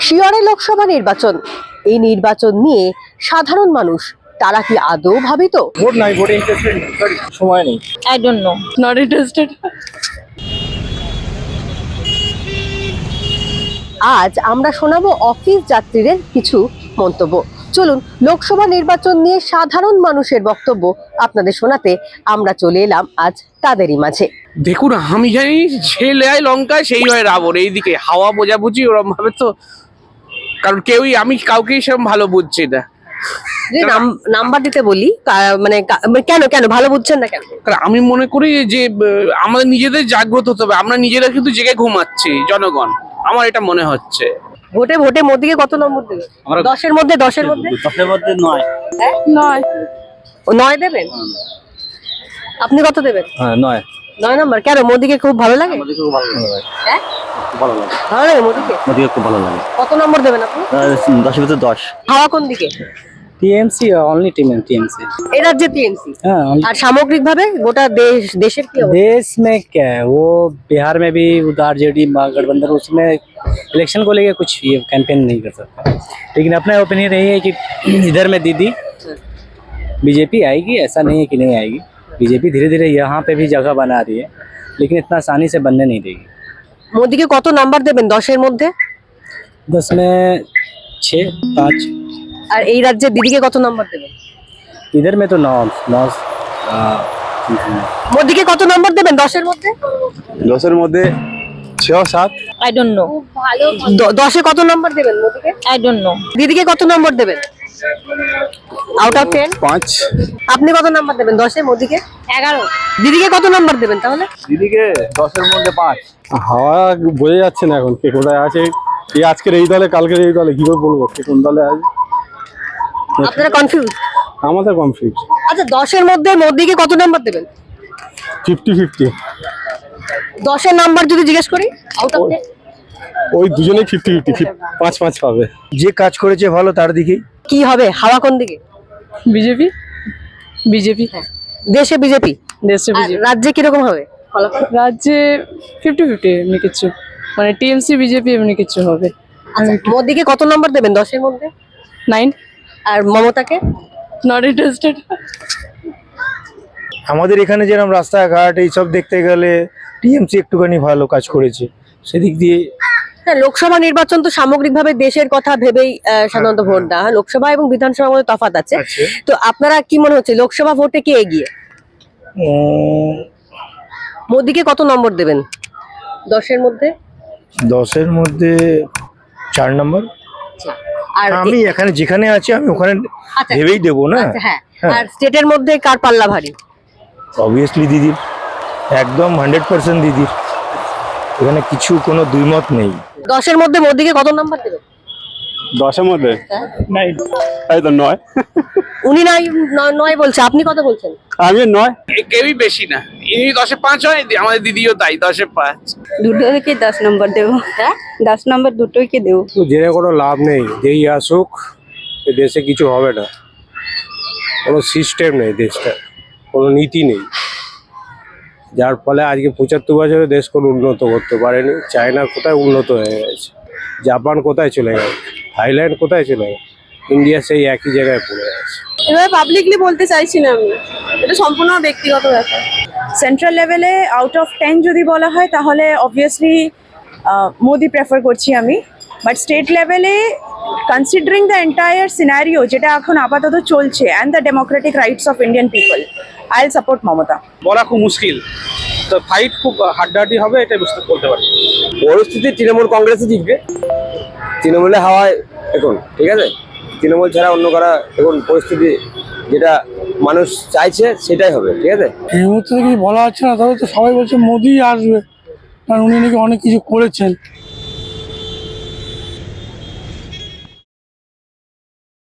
শিয়রে লোকসভা নির্বাচন। এই নির্বাচন নিয়ে সাধারণ মানুষ তারা কি আদৌ ভাবিত? ভোট নাই ভোটে ইন্টারেস্টেড সরি সময় নেই। I don't know. Not interested. আজ আমরা শোনাবো অফিস যাত্রীদের কিছু মন্তব্য। চলুন লোকসভা নির্বাচন নিয়ে সাধারণ মানুষের বক্তব্য আপনাদের শোনাতে আমরা চলে এলাম আজ তাদেরই মাঝে। দেখুন আমি জানি ছেলে হয় লঙ্কায় সেই হয় রাবণ। এইদিকে হাওয়া বোঝাবুঝি ওরম ভাবে তো কারণ কেউই আমি কাউকেই সেরকম ভালো বুঝছি না। নাম- নাম্বার দিতে বলি মানে মানে কেন কেন ভালো বুঝছেন না কেন? কারণ আমি মনে করি যে আমাদের নিজেদের জাগ্রত হতে হবে। আমরা নিজেরা কিন্তু জেগে ঘুমাচ্ছি জনগণ আমার এটা মনে হচ্ছে। ভোটে ভোটে মোদিকে কত নম্বর দেবে দশের মধ্যে দশের মধ্যে? দশের মধ্যে নয়। নয়। ও নয় দেবেন? আপনি কত দেবেন? হ্যাঁ নয়। নয় নম্বর। কেন মোদিকে খুব ভালো লাগে? খুব ভালো লাগে। হ্যাঁ? ভালো লাগে ভালো লাগে মোদিকে আমাদের খুব ভালো লাগে কত নম্বর দেবেন আপনি দশের ভিতরে দশ হাওয়া কোন দিকে टीएमसी ओनली टीम टीएमसी এই রাজ্যে টিএমসি हाँ only- আর সামগ্রিক ভাবে গোটা দেশ দেশের কি অবস্থা? देश में क्या है वो बिहार में भी उधर जेडी गठबंधन उसमें इलेक्शन को लेके कुछ ये कैंपेन नहीं कर सकता लेकिन अपना ओपिनियन यही है कि इधर में दीदी बीजेपी आएगी ऐसा नहीं है कि नहीं आएगी बीजेपी धीरे धीरे यहाँ पे भी जगह बना रही है लेकिन इतना आसानी से बनने नहीं देगी মোদিকে কত নাম্বার দেবেন দশের মধ্যে दस में छः पाँच আর এই রাজ্যে দিদিকে কত নাম্বার দেবেন इधर में तो नौ नौ आ, মোদিকে কত নম্বর দেবেন দশের মধ্যে দশের মধ্যে ছ সাত I don't know. দ- দশে কত নম্বর দেবেন মোদিকে I don't know. দিদিকে কত নম্বর দেবেন আউট অফ টেন পাঁচ। আপনি কত নাম্বার দেবেন? দশে মোদিকে এগারো। দিদিকে কত নাম্বার দেবেন তাহলে? দিদিকে দশের মধ্যে পাঁচ। হাওয়া বোঝা যাচ্ছে না এখন কে কোথায় আছে। এই আজকের এই দলে কালকের এই দলে কি করে বলব? কে কোন দলে আছে? আপনারা কনফিউজ আমাদের কমপ্লিট আচ্ছা দশের মধ্যে মোদিকে কত নাম্বার দেবেন? ফিফটি ফিফটি দশের নাম্বার যদি জিজ্ঞেস করি আউট অফ টেন ওই দুজনেই ফিফটি ফিফটি পাঁচ পাঁচ পাবে। যে কাজ করেছে ভালো তার দিকেই। কি হবে? হাওয়া কোন দিকে? বিজেপি? বিজেপি। দেশে বিজেপি? দেশে বিজেপি। রাজ্যে কীরকম হবে? রাজ্যে ফিফটি ফিফটি এমনি কিছু। মানে টিএমসি বিজেপি এমনি কিছু হবে। আচ্ছা মোদিকে কত নম্বর দেবেন? দশের মধ্যে? নাইন আর মমতাকে? নট ইন্টারেস্টেড আমাদের এখানে যেরকম রাস্তাঘাট এইসব দেখতে গেলে টিএমসি একটুখানি ভালো কাজ করেছে। সেদিক দিয়ে হ্যাঁ লোকসভা নির্বাচন তো সামগ্রিকভাবে দেশের কথা ভেবেই সাধারণত ভোট দেওয়া। হয় লোকসভা এবং বিধানসভার মধ্যে তফাৎ আছে। তো আপনারা কি মনে হচ্ছে লোকসভা ভোটে কে এগিয়ে? মোদিকে কত নম্বর দেবেন? দশের মধ্যে? দশের মধ্যে চার নম্বর। আর আমি এখানে যেখানে আছি আমি ওখানে আচ্ছা, ভেবেই দেবো না? আচ্ছা, হ্যাঁ। হ্যাঁ। আর স্টেটের মধ্যে কার পাল্লা ভারী? অবভিয়াসলি দিদির। একদম হান্ড্রেড পার্সেন্ট দিদির। এখানে কিছু কোনো দুইমত নেই। দশের মধ্যে মোদিকে কত নাম্বার দেবেন দশের মধ্যে? এই তো নয়। উনি নাই ন- নয় বলছে। আপনি কত বলছেন? আমি নয়। কেউই বেশি না। ইনি দশে পাঁচ হয় আমাদের দিদিও তাই দশে পাঁচ। দুটোকে দশ নম্বর দেবো? হ্যাঁ? দশ নম্বর দুটোকে দেবো? জেনে কোনো লাভ নেই। যেই আসুক এ দেশে কিছু হবে না। কোনো সিস্টেম নেই দেশটা। কোনো নীতি নেই। যার ফলে আজকে পঁচাত্তর বছরে দেশ কোনো উন্নত করতে পারেনি। চায়না কোথায় উন্নত হয়ে গেছে? জাপান কোথায় চলে গেছে? থাইল্যান্ড কোথায় চলে গেছে? ইন্ডিয়া সেই একই জায়গায় পড়ে আছে। এভাবে পাবলিকলি বলতে চাইছি না আমি। এটা সম্পূর্ণ ব্যক্তিগত ব্যাপার। সেন্ট্রাল লেভেলে আউট অফ টেন যদি বলা হয়, তাহলে অবভিয়াসলি মোদি প্রেফার করছি আমি। বাট স্টেট লেভেলে কনসিডারিং দ্য এন্টায়ার সিনারিও যেটা এখন আপাতত চলছে and the democratic rights of Indian people I will support Mamata. বলা খুব মুশকিল। তো ফাইট খুব হাড্ডাহাড্ডি হবে এটা বুঝতে বলতে পারি। পরিস্থিতি তৃণমূল কংগ্রেসে জিতবে। তৃণমূলে হাওয়ায় এখন ঠিক আছে? তৃণমূল ছাড়া অন্য করা এখন পরিস্থিতি যেটা মানুষ চাইছে সেটাই হবে ঠিক আছে? এই মুহূর্তে কিছু বলা হচ্ছে না তবে তো সবাই বলছে মোদি আসবে। কারণ উনি নাকি অনেক কিছু করেছেন।